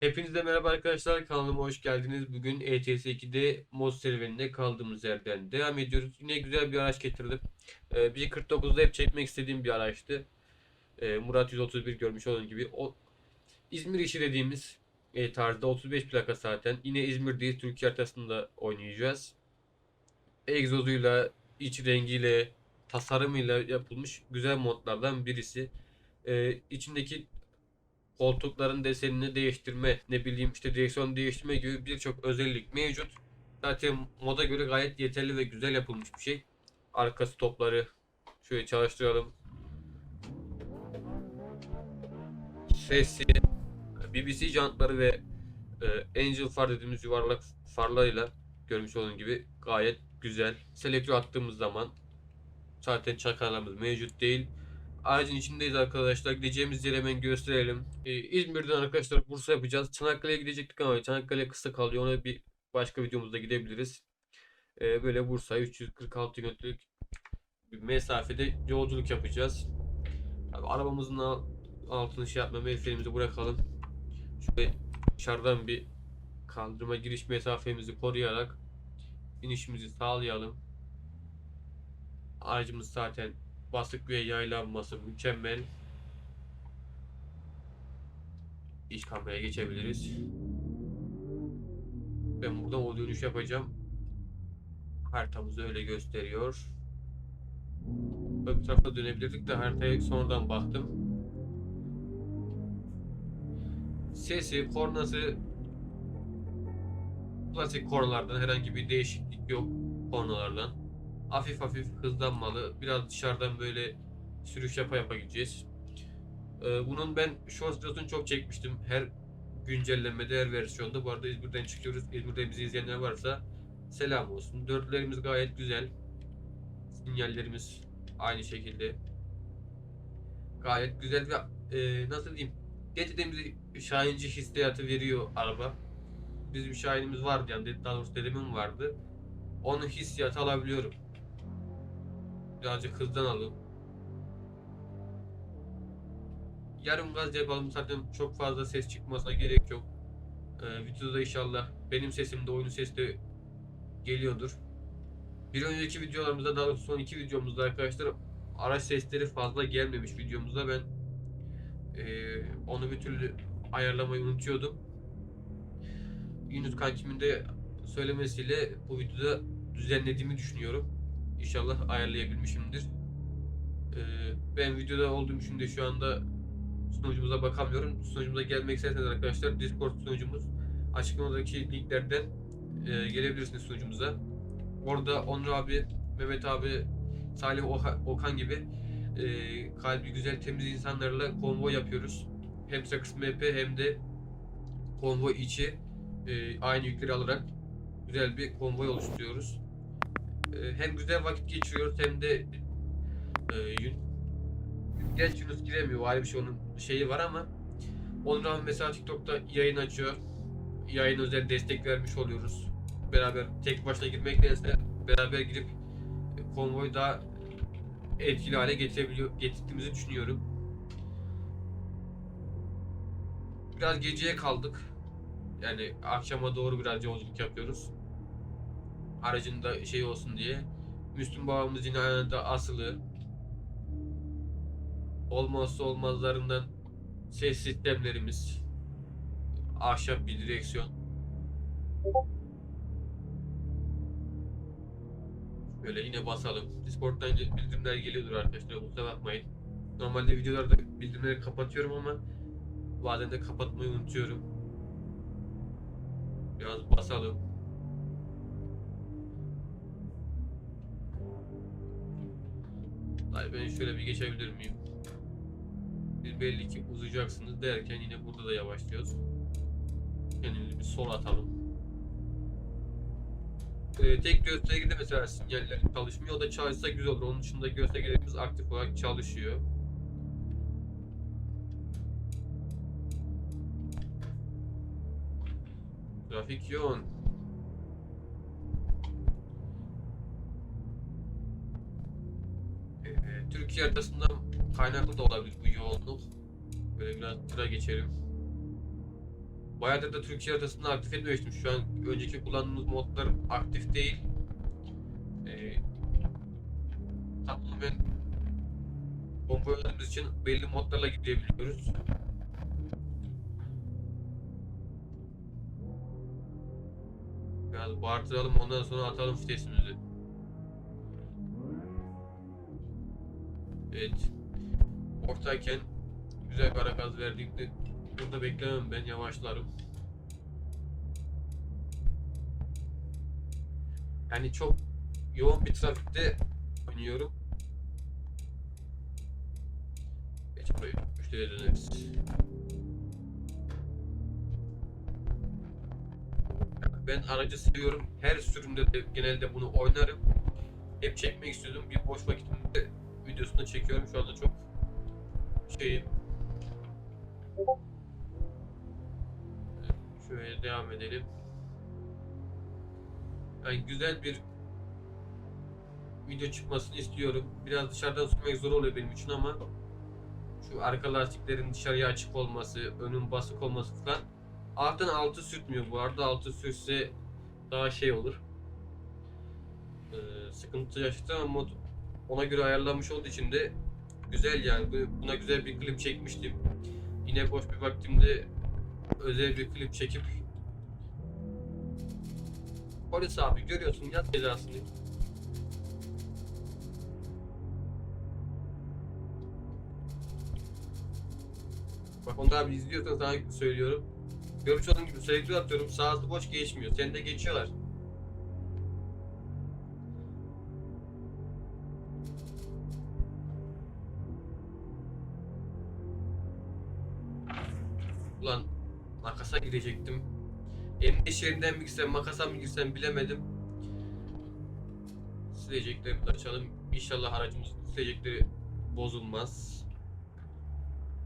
Hepinize merhaba arkadaşlar kanalıma hoş geldiniz. Bugün ETS 2'de mod serüveninde kaldığımız yerden devam ediyoruz. Yine güzel bir araç getirdim. Ee, 1.49'da hep çekmek istediğim bir araçtı. Ee, Murat 131 görmüş olduğunuz gibi. O İzmir işi dediğimiz e, tarzda 35 plaka zaten. Yine İzmir'deyiz. Türkiye haritasında oynayacağız. Egzozuyla, iç rengiyle, tasarımıyla yapılmış güzel modlardan birisi. Ee, içindeki koltukların desenini değiştirme, ne bileyim işte direksiyon değiştirme gibi birçok özellik mevcut. Zaten moda göre gayet yeterli ve güzel yapılmış bir şey. Arka stopları şöyle çalıştıralım. Sesi, BBC jantları ve e, Angel far dediğimiz yuvarlak farlarıyla görmüş olduğunuz gibi gayet güzel. Selektör attığımız zaman zaten çakarlarımız mevcut değil. Aracın içindeyiz arkadaşlar. Gideceğimiz yeri hemen gösterelim. Ee, İzmir'den arkadaşlar Bursa yapacağız. Çanakkale'ye gidecektik ama Çanakkale kısa kalıyor. Ona bir başka videomuzda gidebiliriz. Ee, böyle Bursa 346 kilometrelik bir mesafede yolculuk yapacağız. Abi, arabamızın al- altını şey yapmam. El frenimizi bırakalım. Şöyle dışarıdan bir kaldırma giriş mesafemizi koruyarak inişimizi sağlayalım. Aracımız zaten basık ve yaylanması mükemmel. İç kameraya geçebiliriz. Ben buradan o dönüş yapacağım. Haritamız öyle gösteriyor. Öbür tarafa dönebilirdik de haritaya sonradan baktım. Sesi, kornası klasik kornalardan herhangi bir değişiklik yok kornalardan hafif hafif hızlanmalı. Biraz dışarıdan böyle sürüş yapa yapa gideceğiz. Ee, bunun ben short videosunu çok çekmiştim. Her güncellenmede, her versiyonda. Bu arada İzmir'den çıkıyoruz. İzmir'de bizi izleyenler varsa selam olsun. Dörtlerimiz gayet güzel. Sinyallerimiz aynı şekilde. Gayet güzel ve e, nasıl diyeyim? Gerçekten bize Şahinci hissiyatı veriyor araba. Bizim Şahin'imiz vardı yani daha doğrusu dedemin vardı. Onun hissiyatı alabiliyorum. Birazcık hızdan alalım. Yarım gaz yapalım zaten çok fazla ses çıkmasına gerek yok. Ee, videoda inşallah benim sesim de oyunun sesi de geliyordur. Bir önceki videolarımızda daha son iki videomuzda arkadaşlar araç sesleri fazla gelmemiş videomuzda ben eee, onu bir türlü ayarlamayı unutuyordum. Yunus kankimin de söylemesiyle bu videoda düzenlediğimi düşünüyorum. İnşallah ayarlayabilmişimdir. Ee, ben videoda olduğum için de şu anda sunucumuza bakamıyorum. Sunucumuza gelmek isterseniz arkadaşlar Discord sunucumuz açıklamadaki linklerden e, gelebilirsiniz sunucumuza. Orada Onur abi, Mehmet abi, Salih Okan gibi e, kalbi güzel temiz insanlarla konvoy yapıyoruz. Hem Sakız MP hem de konvoy içi e, aynı yükleri alarak güzel bir konvoy oluşturuyoruz. E, hem güzel vakit geçiriyoruz hem de e, Gerçi Yunus giremiyor. Ayrı bir şey onun şeyi var ama abi mesela TikTok'ta yayın açıyor. Yayın özel destek vermiş oluyoruz. Beraber tek başına girmektense beraber girip konvoyu daha etkili hale getirebiliyor, getirdiğimizi düşünüyorum. Biraz geceye kaldık. Yani akşama doğru biraz yolculuk yapıyoruz. Aracında şey olsun diye. Müslüm babamız yine ayağında asılı. Olmazsa olmazlarından ses sistemlerimiz. Ahşap bir direksiyon. Böyle yine basalım. Discord'dan bildirimler geliyordur arkadaşlar. Kusura bakmayın. Normalde videolarda bildirimleri kapatıyorum ama bazen de kapatmayı unutuyorum. Biraz basalım. Ay ben şöyle bir geçebilir miyim? Biz belli ki uzayacaksınız derken yine burada da yavaşlıyoruz. Kendimizi bir sol atalım. Ee, tek göstergede mesela sinyaller çalışmıyor. O da çalışsa güzel olur. Onun dışında göstergelerimiz aktif olarak çalışıyor. Trafik yoğun. Türkiye haritasından kaynaklı da olabilir bu yoğunluk. Böyle biraz tıra geçelim. Bayağıdır da Türkiye haritasını aktif etmemiştim. Şu an önceki kullandığımız modlar aktif değil. Ee, tamamen bomba oynadığımız için belli modlarla gidebiliyoruz. Biraz bağırtıralım ondan sonra atalım fitesimizi. Evet. Ortayken güzel kara gaz verdiğinde burada beklemem ben yavaşlarım. Yani çok yoğun bir trafikte oynuyorum. Geç burayı. Müşteriye döneriz. Ben aracı seviyorum. Her sürümde de genelde bunu oynarım. Hep çekmek istiyordum. Bir boş vakitimde videosunu çekiyorum. Şu anda çok şeyim. Şöyle devam edelim. Yani güzel bir video çıkmasını istiyorum. Biraz dışarıdan sürmek zor oluyor benim için ama şu arka lastiklerin dışarıya açık olması, önün basık olması falan alttan altı sürtmüyor bu arada. Altı sürse daha şey olur. Ee, sıkıntı yaşadı ama ona göre ayarlanmış olduğu için de güzel yani. Bu- Buna güzel bir klip çekmiştim. Yine boş bir vaktimde özel bir klip çekip Polis abi görüyorsun yat cezasını. Bak onu abi izliyorsan sana söylüyorum. Görmüş olduğun gibi selektör atıyorum sağsı boş geçmiyor. Seni de geçiyorlar. Şeridinden mi girsem, makasa mı girsem bilemedim. Sileceklerimizi açalım. İnşallah aracımız silecekleri bozulmaz.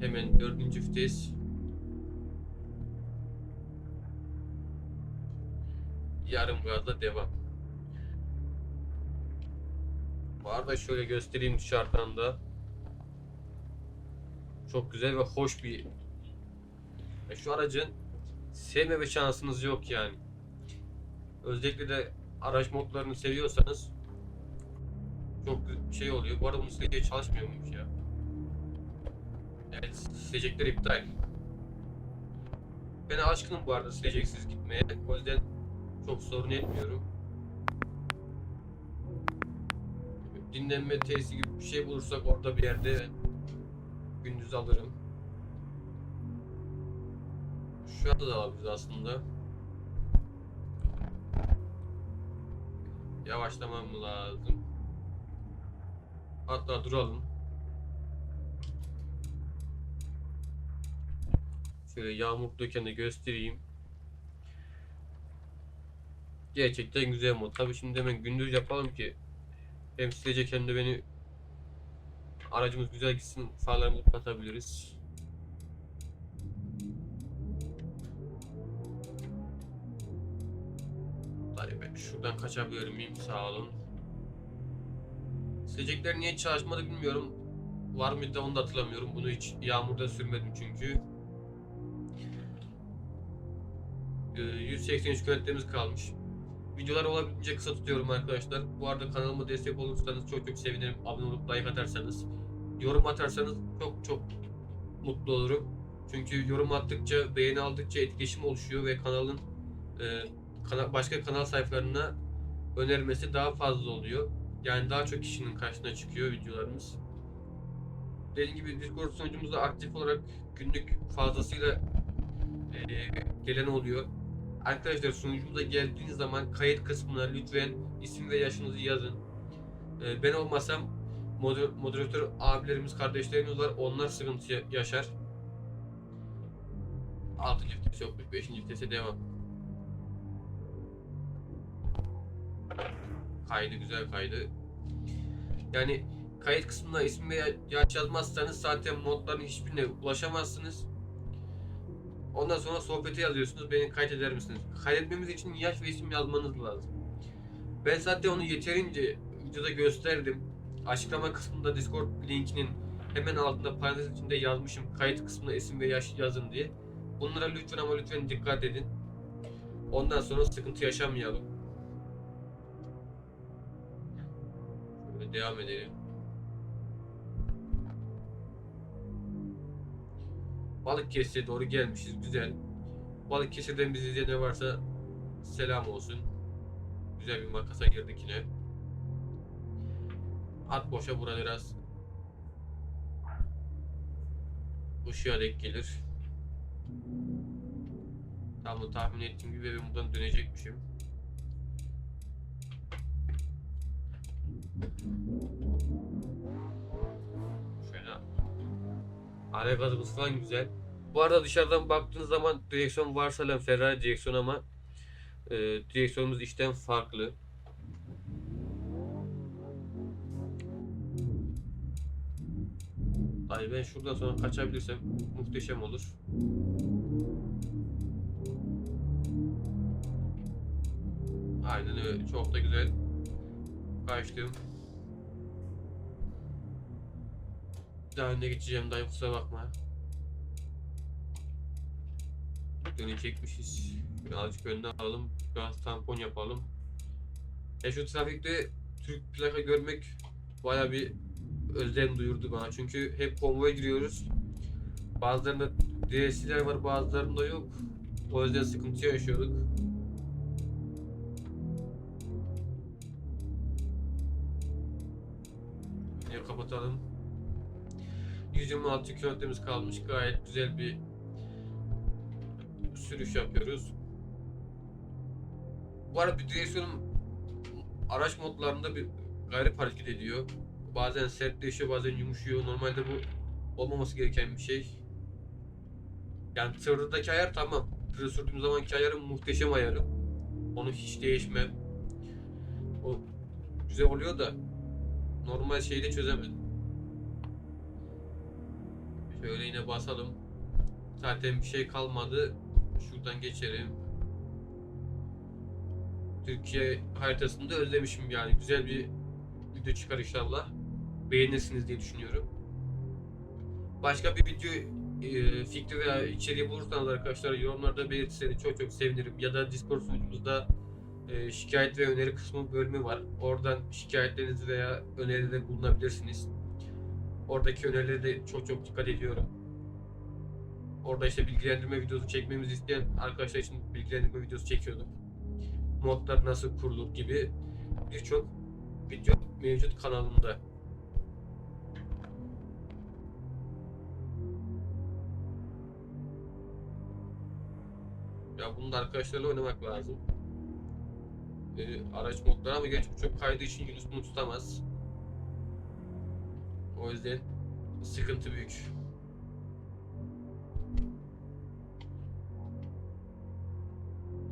Hemen dördüncü vites. Yarım gazla devam. Bu arada şöyle göstereyim dışarıdan da. Çok güzel ve hoş bir ya şu aracın sevmeme şansınız yok yani. Özellikle de araç modlarını seviyorsanız çok şey oluyor. Bu arada bunun sileceği çalışmıyor muymuş ya? Evet, silecekler iptal. Ben aşkınım bu arada sileceksiz gitmeye. O yüzden çok sorun etmiyorum. Dinlenme tesisi gibi bir şey bulursak orada bir yerde gündüz alırım. Şu anda da alabiliriz aslında. Yavaşlamam lazım. Hatta duralım. Şöyle yağmurluyken de göstereyim. Gerçekten güzel mod. Tabii şimdi hemen gündüz yapalım ki hem silecek hem de beni aracımız güzel gitsin farlarımızı kapatabiliriz. Şuradan kaçabilir miyim? Sağ olun. Silecekler niye çalışmadı bilmiyorum. Var mıydı onu da hatırlamıyorum. Bunu hiç yağmurda sürmedim çünkü. Ee, 183 kilometremiz kalmış. Videoları olabildiğince kısa tutuyorum arkadaşlar. Bu arada kanalıma destek olursanız çok çok sevinirim. Abone olup like atarsanız. Yorum atarsanız çok çok mutlu olurum. Çünkü yorum attıkça, beğeni aldıkça etkileşim oluşuyor ve kanalın e, kana- başka kanal sayfalarına önermesi daha fazla oluyor. Yani daha çok kişinin karşısına çıkıyor videolarımız. Dediğim gibi Discord sunucumuzda aktif olarak günlük fazlasıyla e, gelen oluyor. Arkadaşlar sunucumuza geldiğiniz zaman kayıt kısmına lütfen isim ve yaşınızı yazın. E, ben olmasam moder- moderatör abilerimiz, kardeşlerimiz var. Onlar sıkıntı ya- yaşar. 6. vites yokmuş, 5. vitese devam. Kaydı güzel kaydı. Yani kayıt kısmına isim ve yaş yazmazsanız zaten modların hiçbirine ulaşamazsınız. Ondan sonra sohbete yazıyorsunuz. Beni kaydeder misiniz? Kaydetmemiz için yaş ve isim yazmanız lazım. Ben zaten onu yeterince videoda gösterdim. Açıklama kısmında Discord linkinin hemen altında parantez içinde yazmışım. Kayıt kısmına isim ve yaş yazın diye. Bunlara lütfen ama lütfen dikkat edin. Ondan sonra sıkıntı yaşamayalım. Şöyle devam edelim. Balıkesir'e doğru gelmişiz. Güzel. Balıkesir'den bizi izleyen ne varsa selam olsun. Güzel bir makasa girdik yine. At boşa bura biraz ışığa denk gelir. Tam da tahmin ettiğim gibi ben buradan dönecekmişim. Ara gazımız falan güzel. Bu arada dışarıdan baktığınız zaman direksiyon varsa Ferrari direksiyon ama e, direksiyonumuz işten farklı. Ay ben şuradan sonra kaçabilirsem muhteşem olur. Aynen öyle. Çok da güzel. Kaçtım. Daha önüne geçeceğim dayı kusura bakma. Dönecekmişiz. Birazcık önden alalım. Biraz tampon yapalım. Ya şu trafikte Türk plaka görmek baya bir özlem duyurdu bana. Çünkü hep konvoya giriyoruz. Bazılarında DS'ler var bazılarında yok. O yüzden sıkıntı yaşıyorduk. Kapatalım. 126 kilometremiz kalmış. Gayet güzel bir sürüş yapıyoruz. Bu arada bir direksiyonum araç modlarında bir garip hareket ediyor. Bazen sertleşiyor, bazen yumuşuyor. Normalde bu olmaması gereken bir şey. Yani tırdaki ayar tamam. Tırı sürdüğüm zamanki ayarım muhteşem ayarım. Onu hiç değişmem. O güzel oluyor da normal şeyde çözemedim. Şöyle yine basalım. Zaten bir şey kalmadı. Şuradan geçelim. Türkiye haritasını da özlemişim yani. Güzel bir video çıkar inşallah. Beğenirsiniz diye düşünüyorum. Başka bir video e, fikri veya içeriği bulursanız arkadaşlar yorumlarda belirtirseniz çok çok sevinirim. Ya da Discord sunucumuzda e, şikayet ve öneri kısmı bölümü var. Oradan şikayetlerinizi veya önerileri bulunabilirsiniz. Oradaki önerileri de çok çok dikkat ediyorum. Orada işte bilgilendirme videosu çekmemizi isteyen arkadaşlar için bilgilendirme videosu çekiyorduk. Modlar nasıl kurulur gibi birçok video mevcut kanalımda. Ya bunu da arkadaşlarla oynamak lazım. Ee, araç modları ama bu çok kaydığı için Yunus bunu tutamaz. O yüzden sıkıntı büyük.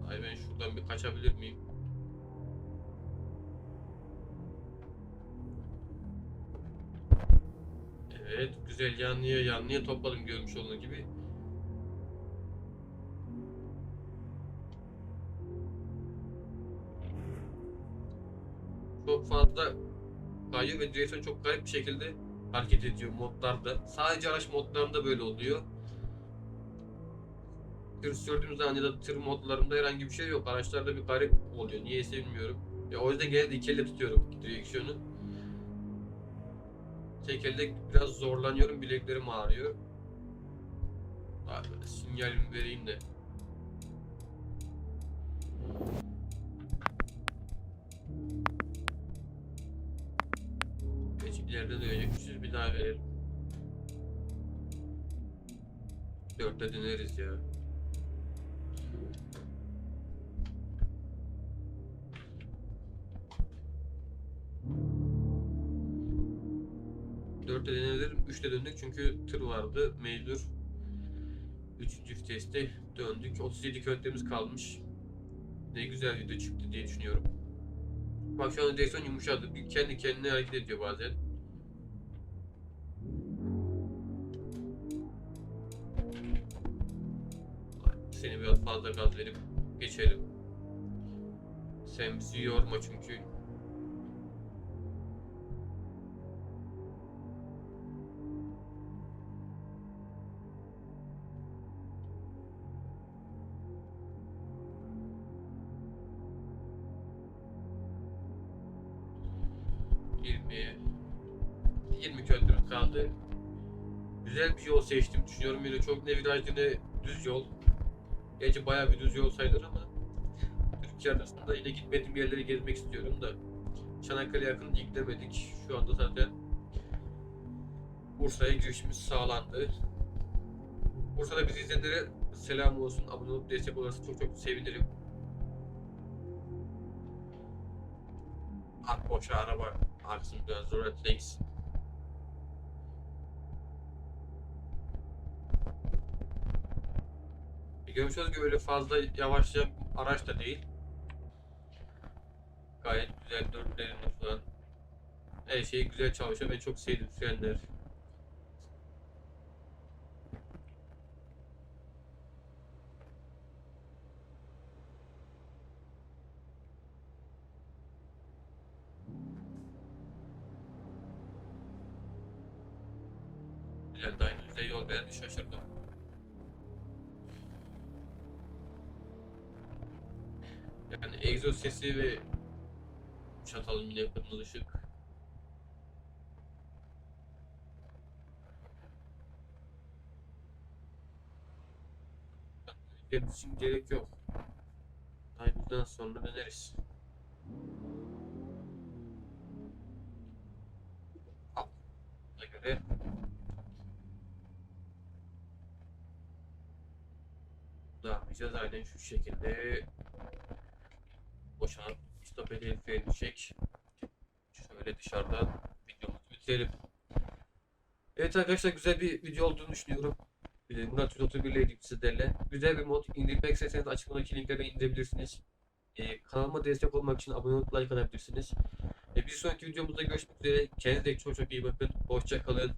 Ay ben şuradan bir kaçabilir miyim? Evet, güzel yanlıya yanlıya topladım görmüş olduğunuz gibi. Çok fazla kayıyor ve direksiyon çok garip bir şekilde hareket ediyor modlarda. Sadece araç modlarında böyle oluyor. Tır sürdüğüm zaman ya da tır modlarında herhangi bir şey yok. Araçlarda bir garip oluyor. Niyeyse bilmiyorum. Ya o yüzden genelde iki elle tutuyorum direksiyonu. Tek elde biraz zorlanıyorum. Bileklerim ağrıyor. Abi sinyalimi vereyim de. Geç ileride dönecekmişiz. Bir daha verelim. Dörtte döneriz ya. Dörtte denebilirim. Üçte döndük çünkü tır vardı. Mecbur. Üçüncü viteste döndük. 37 kilometremiz kalmış. Ne güzel video çıktı diye düşünüyorum. Bak şu an direksiyon yumuşadı. Kendi kendine hareket ediyor bazen. seni biraz fazla gaz verip geçelim. Sen bizi yorma çünkü kaldı. Güzel bir yol seçtim düşünüyorum. Yine çok ne virajlı ne düz yol. Gerçi bayağı bir düz yol sayılır ama Türkiye arasında yine gitmediğim yerleri gezmek istiyorum da Çanakkale yakın gidemedik. Şu anda zaten Bursa'ya girişimiz sağlandı. Bursa'da bizi izleyenlere selam olsun. Abone olup destek olursa çok çok sevinirim. At boşa araba aksın biraz zor etleyiz. Olduğunuz gibi öyle fazla yavaşlayan araç da değil. Gayet güzel dörtlerinde falan. Her şey güzel çalışıyor. Ben çok sevdim frenler. Işık. Benim için gerek yok. Time'dan sonra döneriz. Buna göre edeceğiz aynen şu şekilde. Boşanıp stop edelim freni çek. Şöyle dışarıdan videomuzu bitirelim. Evet arkadaşlar güzel bir video olduğunu düşünüyorum. Ee, Murat 131 ile ilgili sizlerle. Güzel bir mod. İndirmek isterseniz açıklamadaki linklerden indirebilirsiniz. Ee, kanalıma destek olmak için abone olup like atabilirsiniz. Ee, bir sonraki videomuzda görüşmek üzere. Kendinize çok çok iyi bakın. Hoşça kalın.